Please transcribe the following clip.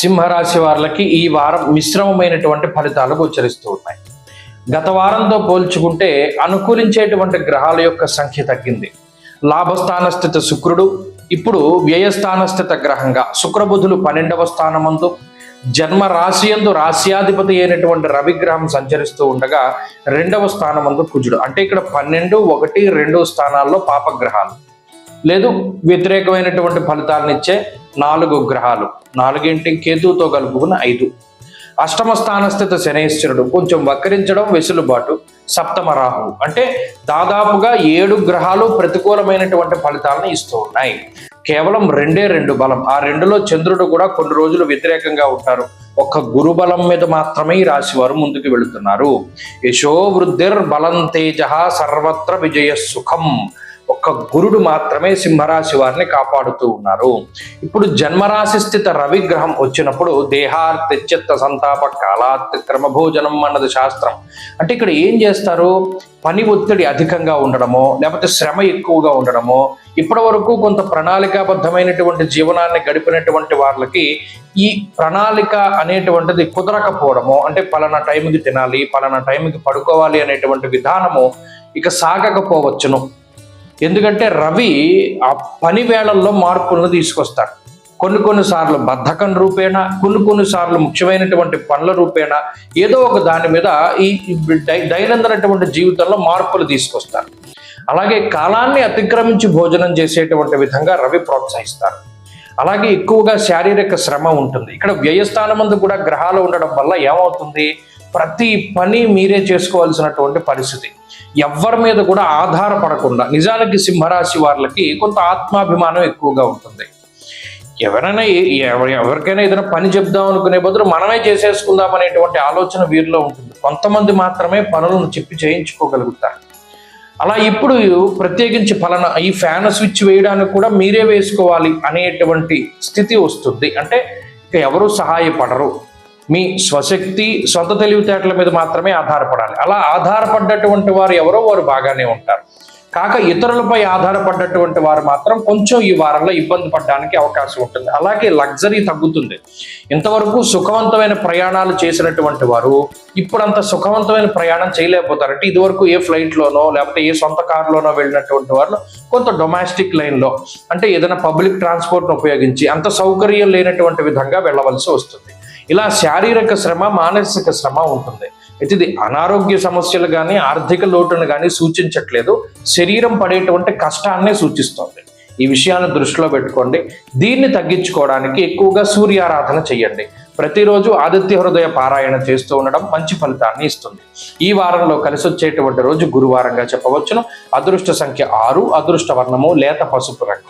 సింహరాశి వారికి ఈ వారం మిశ్రమమైనటువంటి ఫలితాలు గోచరిస్తూ ఉన్నాయి. గత వారంతో పోల్చుకుంటే అనుకూలించేటువంటి గ్రహాల యొక్క సంఖ్య తగ్గింది. లాభస్థానస్థిత శుక్రుడు ఇప్పుడు వ్యయస్థానస్థిత గ్రహంగా శుక్రబుధులు పన్నెండవ స్థానమందు. జన్మ రాశి యందు రాశ్యాధిపతి అయినటువంటి రవిగ్రహం సంచరిస్తూ ఉండగా రెండవ స్థానమందు కుజుడు. అంటే ఇక్కడ పన్నెండు ఒకటి రెండు స్థానాల్లో పాపగ్రహాలు. లేదు వ్యతిరేకమైనటువంటి ఫలితాలను ఇచ్చే నాలుగు గ్రహాలు. నాలుగింటి కేతువుతో కలుపుకున్న ఐదు. అష్టమ స్థాన శనైశ్వరుడు కొంచెం వక్రించడం వెసులుబాటు. సప్తమ రాహువు. అంటే దాదాపుగా ఏడు గ్రహాలు ప్రతికూలమైనటువంటి ఫలితాలను ఇస్తూ ఉన్నాయి. కేవలం రెండే రెండు బలం. ఆ రెండులో చంద్రుడు కూడా కొన్ని రోజులు వ్యతిరేకంగా ఉంటారు. ఒక్క గురు బలం మీద మాత్రమే ఈ రాశి వారు ముందుకు వెళుతున్నారు. యశో వృద్ధిర్ బలం తేజ సర్వత్ర విజయ సుఖం. ఒక్క గురుడు మాత్రమే సింహరాశి వారిని కాపాడుతూ ఉన్నారు. ఇప్పుడు జన్మరాశి స్థిత రవిగ్రహం వచ్చినప్పుడు దేహార్తి చిత్త సంతాప కాలాత్ క్రమభోజనం అన్నది శాస్త్రం. అంటే ఇక్కడ ఏం చేస్తారు? పని ఒత్తిడి అధికంగా ఉండడమో లేకపోతే శ్రమ ఎక్కువగా ఉండడమో ఇప్పటి వరకు కొంత ప్రణాళికాబద్ధమైనటువంటి జీవనాన్ని గడిపినటువంటి వాళ్ళకి ఈ ప్రణాళిక అనేటువంటిది కుదరకపోవడము అంటే పలానా టైంకి తినాలి పలానా టైంకి పడుకోవాలి అనేటువంటి విధానము ఇక సాగకపోవచ్చును. ఎందుకంటే రవి ఆ పని వేళల్లో మార్పులను తీసుకొస్తాడు. కొన్ని కొన్ని సార్లు బద్ధకం రూపేణా కొన్ని కొన్ని సార్లు ముఖ్యమైనటువంటి పనుల రూపేణా ఏదో ఒక దాని మీద ఈ దైనందినటువంటి జీవితంలో మార్పులు తీసుకొస్తారు అలాగే కాలాన్ని అతిక్రమించి భోజనం చేసేటువంటి విధంగా రవి ప్రోత్సహిస్తారు అలాగే ఎక్కువగా శారీరక శ్రమ ఉంటుంది. ఇక్కడ వ్యయస్థానమందు కూడా గ్రహాలు ఉండడం వల్ల ఏమవుతుంది? ప్రతి పని మీరే చేసుకోవాల్సినటువంటి పరిస్థితి. ఎవరి మీద కూడా ఆధారపడకుండా నిజానికి సింహరాశి వాళ్ళకి కొంత ఆత్మాభిమానం ఎక్కువగా ఉంటుంది. ఎవరైనా ఎవరికైనా ఏదైనా పని చెప్దాం అనుకునే బదులు మనమే చేసేసుకుందాం అనేటువంటి ఆలోచన వీరిలో ఉంటుంది. కొంతమంది మాత్రమే పనులను చెప్పి చేయించుకోగలుగుతారు. అలా ఇప్పుడు ప్రత్యేకించి ఫలానా ఈ ఫ్యాన్ స్విచ్ వేయడానికి కూడా మీరే వేసుకోవాలి అనేటువంటి స్థితి వస్తుంది. అంటే ఇక ఎవరు సహాయపడరు. మీ స్వశక్తి సొంత తెలివితేటల మీద మాత్రమే ఆధారపడాలి. అలా ఆధారపడ్డటువంటి వారు ఎవరో వారు బాగానే ఉంటారు. కాక ఇతరులపై ఆధారపడ్డటువంటి వారు మాత్రం కొంచెం ఈ వారంలో ఇబ్బంది పడడానికి అవకాశం ఉంటుంది. అలాగే లగ్జరీ తగ్గుతుంది. ఇంతవరకు సుఖవంతమైన ప్రయాణాలు చేసినటువంటి వారు ఇప్పుడు అంత సుఖవంతమైన ప్రయాణం చేయలేకపోతారంటే ఇదివరకు ఏ ఫ్లైట్లోనో లేకపోతే ఏ సొంత కారులోనో వెళ్ళినటువంటి వారు కొంత డొమెస్టిక్ లైన్లో అంటే ఏదైనా పబ్లిక్ ట్రాన్స్పోర్ట్ను ఉపయోగించి అంత సౌకర్యం లేనటువంటి విధంగా వెళ్ళవలసి వస్తుంది. ఇలా శారీరక శ్రమ మానసిక శ్రమ ఉంటుంది. అయితే ఇది అనారోగ్య సమస్యలు కానీ ఆర్థిక లోటును కానీ సూచించట్లేదు. శరీరం పడేటువంటి కష్టాన్నే సూచిస్తుంది. ఈ విషయాన్ని దృష్టిలో పెట్టుకోండి. దీన్ని తగ్గించుకోవడానికి ఎక్కువగా సూర్యారాధన చేయండి ప్రతిరోజు ఆదిత్య హృదయ పారాయణ చేస్తూ ఉండడం మంచి ఫలితాన్ని ఇస్తుంది. ఈ వారంలో కలిసి వచ్చేటువంటి రోజు గురువారంగా చెప్పవచ్చును. అదృష్ట సంఖ్య ఆరు అదృష్ట వర్ణము లేత పసుపు రంగు.